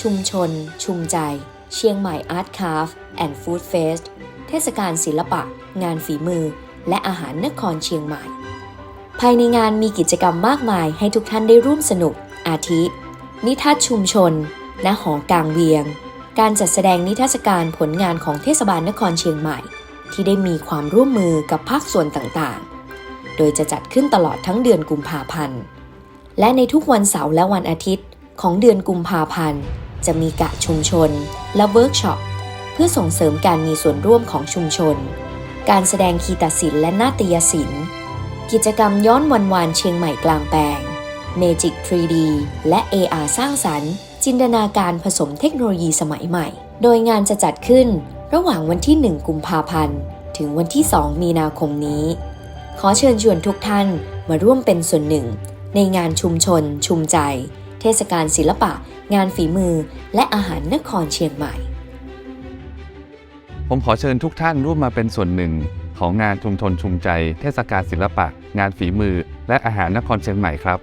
ชุมชน ชุมใจ เชียงใหม่ Art Craft and Food Fest เทศกาลศิลปะ งานฝีมือ และอาหารนครเชียงใหม่ ภายในงานมีกิจกรรมมากมายให้ทุกท่านได้ร่วมสนุก อาทิ นิทรรศชุมชน ณ หอกลางเวียง การจัดแสดงนิทรรศการผลงานของเทศบาลนครเชียงใหม่ ที่ได้มีความร่วมมือกับภาคส่วนต่างๆ โดยจะจัดขึ้นตลอดทั้งเดือนกุมภาพันธ์ และในทุกวันเสาร์และวันอาทิตย์ ของเดือนกุมภาพันธ์ จะมีกะชุมชน และเวิร์กช็อป เพื่อส่งเสริมการมีส่วนร่วมของชุมชน การแสดงคีตศิลป์และนาฏยศิลป์ กิจกรรมย้อนวันวานเชียงใหม่กลางแปลง Magic 3D และ AR สร้างสรรค์ จินตนาการผสมเทคโนโลยีสมัยใหม่ โดยงานจะจัดขึ้นระหว่างวันที่ 1 กุมภาพันธ์ ถึงวันที่ 2 มีนาคมนี้ ขอเชิญชวนทุกท่านมาร่วมเป็นส่วนหนึ่ง ในงานชุมชนชุมใจ เทศกาลศิลปะ งานฝีมือ และอาหารนครเชียงใหม่ ผมขอเชิญทุกท่านร่วมมาเป็นส่วนหนึ่ง ของงานชุมชนชุมใจ เทศกาลศิลปะ งานฝีมือ และอาหารนครเชียงใหม่ครับ